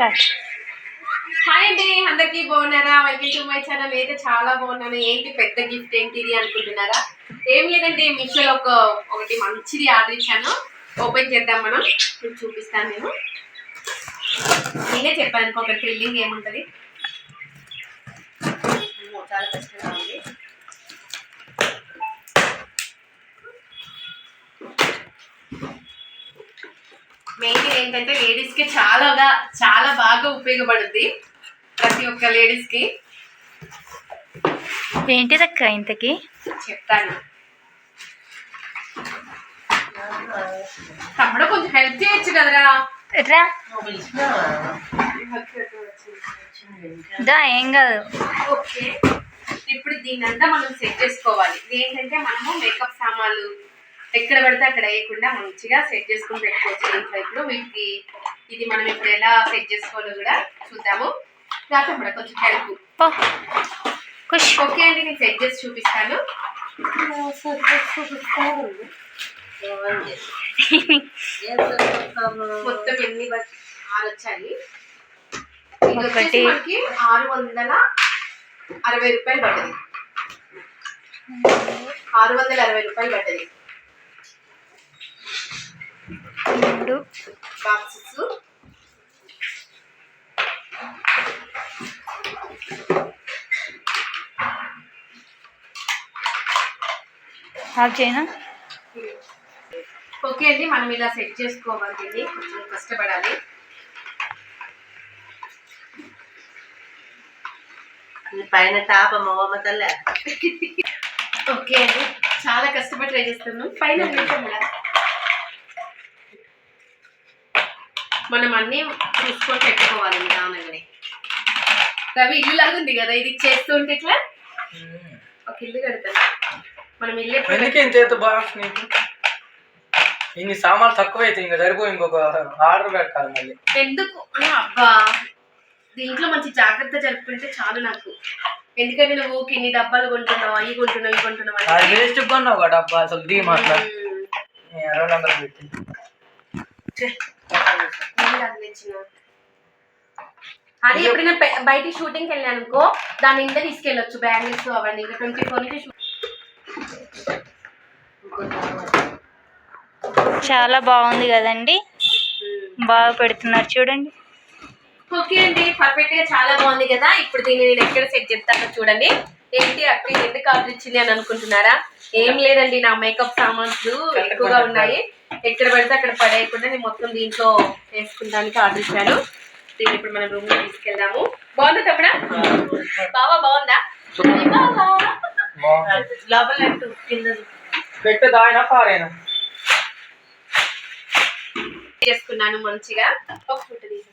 Hi అండి అందరికీ బాగున్నారా? వెల్కమ్ టు మై ఛానల్ అయితే చాలా బాగున్నాను. ఏంటి పెద్ద గిఫ్ట్ ఏంటిది అనుకుంటున్నారా? ఏం లేదండి మీషోలో ఒక ఒకటి మంచిది ఆర్డర్ ఇచ్చాను. ఓపెన్ చేద్దాం మనం. ఇప్పుడు చూపిస్తాను నేను. నేనే చెప్పాను ఒక ఒకటి ఫీలింగ్ ఏముంటుంది? చాలా కష్టంగా ఉంది. మెయిన్ ఏంటంటే లేడీస్కి చాలాగా చాలా బాగా ఉపయోగపడుద్ది ప్రతి ఒక్క లేడీస్కి. ఏంటిదక్క ఇంతకి? చెప్తాను. తమ్ముడు కొంచెం హెల్ప్ చేయొచ్చు కదరా? దా ఏం కాదు. ఓకే. ఇప్పుడు దీనంతా మనం సెట్ చేసుకోవాలి. ఇది ఏంటంటే మనము మేకప్ సామాన్లు ఎక్కడ పడితే అక్కడ వేయకుండా మంచిగా సెట్ చేసుకుని పెట్టుకోవచ్చు ఇంట్లో. ఇప్పుడు వీటికి ఇది మనం ఇప్పుడు ఎలా సెట్ చేసుకోవాలో కూడా చూద్దాము. రా తమ్ముడు కొంచెం హెల్ప్. పో. ఖుష్. ఓకే అండి నేను సెట్ చేసి చూపిస్తాను. మొత్తం ఎన్ని ఆరు వచ్చాయి. ఒకటి. ఆరు వందల అరవై రూపాయలు పడ్డది. ఆరు వందల అరవై రూపాయలు పడ్డది. మూడు బాక్సెస్. చేయనా? ఓకే అండి మనం ఇలా సెట్ చేసుకోవాలి దీన్ని. కొంచెం కష్టపడాలి. పైన తాప మొగమ్మ తల్లే. ఓకే అండి చాలా కష్టపడి ట్రై చేస్తున్నాం. పైన నిమిషం మనం అన్నీ చూసుకొని పెట్టుకోవాలి నిదానంగానే రవి ఇల్లు లాగా ఉంది కదా ఇది చేస్తుంటే ఇట్లా ఒక ఇల్లు కడతాను. మనం ఇల్లు ఎప్పుడు ఎందుకు ఇంత ఎత్తు బాక్స్ నీకు? ఇన్ని సామాన్లు తక్కువ అయితే ఇంకా సరిపో ఇంకొక ఆర్డర్ పెట్టాలి మళ్ళీ. ఎందుకు? అబ్బా దీంట్లో మంచి జాగ్రత్త జరుపుకుంటే చాలు నాకు. ఎందుకంటే నువ్వు ఇన్ని డబ్బాలు కొంటున్నావు అవి కొంటున్నావు ఇవి కొంటున్నావు అది వేస్ట్ కొన్నావు డబ్బా అసలు దీ మాట్లా మ్మ్. అరవై నెంబర్ పెట్టి. అది ఎప్పుడైనా బయ- బయటికి షూటింగ్కి వెళ్ళాను అనుకో దాని నిండా తీసుకెళ్ళొచ్చు బ్యాంగిల్స్ అవన్నీ ఇంకా ట్వంటీ ఫోర్ నుంచి చాలా బాగుంది కదండి. బాగా పెడుతున్నారు చూడండి. ఓకే అండి పర్ఫెక్ట్గా చాలా బాగుంది కదా. ఇప్పుడు దీన్ని నేను ఎక్కడ సెట్ చేస్తానో చూడండి. ఏంటి అక్క ఎందుకు ఆర్డర్ ఇచ్చింది అని అనుకుంటున్నారా? ఏం లేదండి నా మేకప్ సామాన్స్ ఎక్కువగా ఉన్నాయి. ఎక్కడ పడితే అక్కడ పడేయకుండా నేను మొత్తం దీంట్లో వేసుకుంటానికి ఆర్డర్ ఇచ్చాను దీన్ని ఇప్పుడు మనం రూమ్లో తీసుకెళ్దాము. బాగుందా తమ్ముడా? బావా బాగుందా. లోపల చేసుకున్నాను మంచిగా. ఒక ఫోటో తీసాను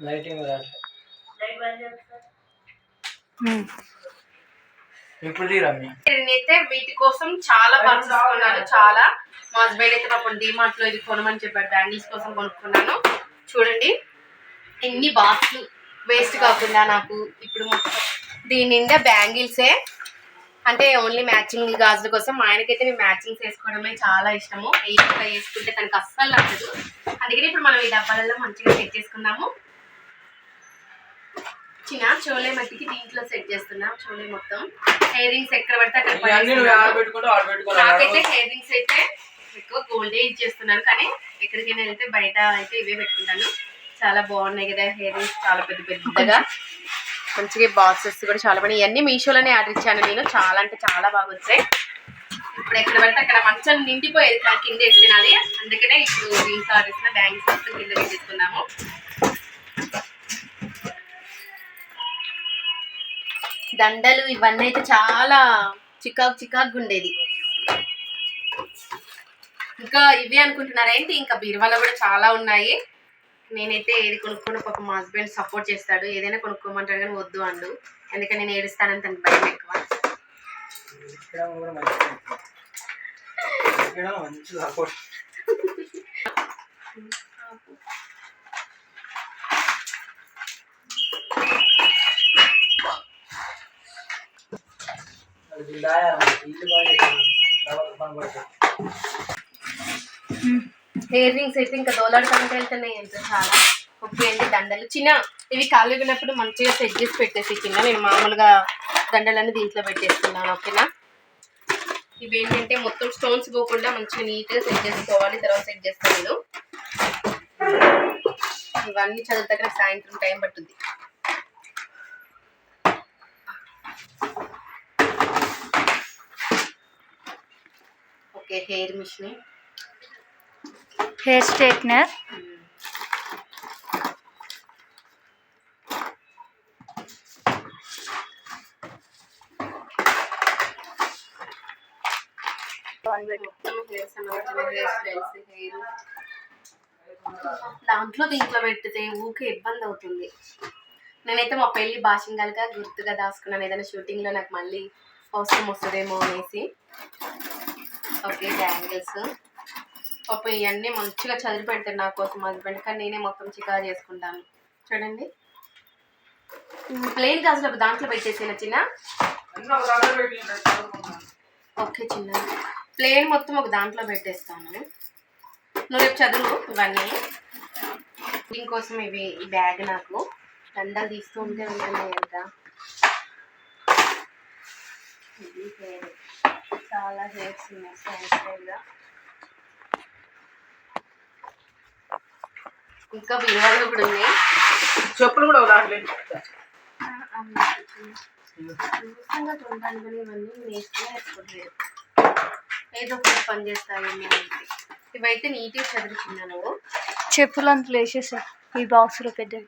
లైటింగ్ ఉమ్. నేనైతే వీటి కోసం చాలా కొన్నాను చాలా. మా హస్బెండ్ అయితే పాపం డిమార్ట్లో ఇది కొనమని చెప్పాడు బ్యాంగిల్స్ కోసం కొనుక్కున్నాను. చూడండి ఎన్ని బాక్స్లు వేస్ట్ కాకుండా నాకు ఇప్పుడు మొత్తం దీని నిండా బ్యాంగిల్సే అంటే ఓన్లీ మ్యాచింగ్ గాజుల కోసం. మా ఆయనకైతే మేము మ్యాచింగ్స్ వేసుకోవడమే చాలా ఇష్టము. ఇంకా వేసుకుంటే తనకు అస్సలు నచ్చదు. అందుకని ఇప్పుడు మనం ఈ డబ్బాలలో మంచిగా సెట్ చేసుకుందాము. చిన్న చోలే మట్టికి దీంట్లో సెట్ చేస్తున్నాం చోలే మొత్తం. హెయిర్ రింగ్స్ ఎక్కడ పడితే అక్కడ నాకైతే హెయిర్ రింగ్స్ అయితే ఎక్కువ గోల్డే యూజ్ చేస్తున్నాను కానీ ఎక్కడికైనా వెళ్తే బయట అయితే ఇవే పెట్టుకుంటాను. చాలా బాగున్నాయి కదా హెయిర్ రింగ్స్ చాలా పెద్ద పెద్దగా. మంచిగా బాక్సెస్ కూడా చాలా బాగున్నాయి. ఇవన్నీ మీషోలోనే ఆర్డర్ ఇచ్చాను నేను. చాలా అంటే చాలా బాగా వచ్చాయి ఇప్పుడు ఎక్కడ పడితే అక్కడ మంచం నిండిపోయేది. కింద వేస్తున్నది అందుకనే ఇప్పుడు రింగ్స్ ఆర్డర్ ఇచ్చిన బ్యాంగ్స్ మొత్తం కింద తీసుకున్నాము దండలు ఇవన్నీ అయితే చాలా చికాకు చికాకు ఉండేది. ఇంకా ఇవి అనుకుంటున్నారా ఏంటి? ఇంకా బీరువాలో కూడా చాలా ఉన్నాయి. నేనైతే ఏది కొనుక్కున్న పాప మా హస్బెండ్ సపోర్ట్ చేస్తాడు. ఏదైనా కొనుక్కోమంటాడు కానీ వద్దు అండు. ఎందుకంటే నేను ఏడుస్తానని తనకి భయం ఎక్కువ. సపోర్ట్ అది దాయాలి. ఇల్లు బాగా చేస్తున్నాడు. డబల్ పని పడుతుంది ఉమ్. హెయిర్ రింగ్స్ అయితే ఇంకా దోలాడుకుంటూ వెళ్తున్నాయి ఎంత చాలా. ఓకే అండి దండలు. చిన్న ఇవి ఖాళీ మంచిగా సెట్ చేసి పెట్టేసి చిన్న నేను మామూలుగా దండలన్నీ దీంట్లో పెట్టేస్తున్నాను ఓకేనా? ఇవి ఏంటంటే మొత్తం స్టోన్స్ పోకుండా మంచిగా నీట్గా సెట్ చేసుకోవాలి తర్వాత సెట్ చేస్తాను ఇవన్నీ చదువుతాక సాయంత్రం టైం పట్టుద్ది. Hair machine. Hair straightener. దాంట్లో దీంట్లో పెట్టితే ఊకే ఇబ్బంది అవుతుంది. నేనైతే మా పెళ్ళి భాషంగాలుగా గుర్తుగా దాచుకున్నాను. ఏదైనా షూటింగ్లో నాకు మళ్ళీ అవసరం వస్తుందేమో అనేసి. ఓకే బ్యాంగిల్స్ పాప ఇవన్నీ మంచిగా చదివి పెడతాడు నా కోసం హస్బెండ్ కానీ నేనే మొత్తం చికా చేసుకుంటాను. చూడండి. ప్లెయిన్ గాజులు దాంట్లో పెట్టేసిన చిన్న ఓకే చిన్న. ప్లేన్ మొత్తం ఒక దాంట్లో పెట్టేస్తాను. నువ్వు రేపు చదువు ఇవన్నీ. దీనికోసం ఇవి ఈ బ్యాగ్ నాకు. దండలు తీస్తూ ఉంటే ఉంటున్నాయి కదా ఇది చాలా హెయిర్స్ ఉన్నాయి స్టైల్గా ఇంకా బీరువాలో కూడా ఉన్నాయి చెప్పులు కూడా దాంట్లో ఇవన్నీ ఏదో ఒకటి పని చేస్తాయి ఇవైతే నీట్గా చదువుకున్నాను చెప్పులు అంతలో వేసేసా. ఈ బాక్స్లో పెద్దవి.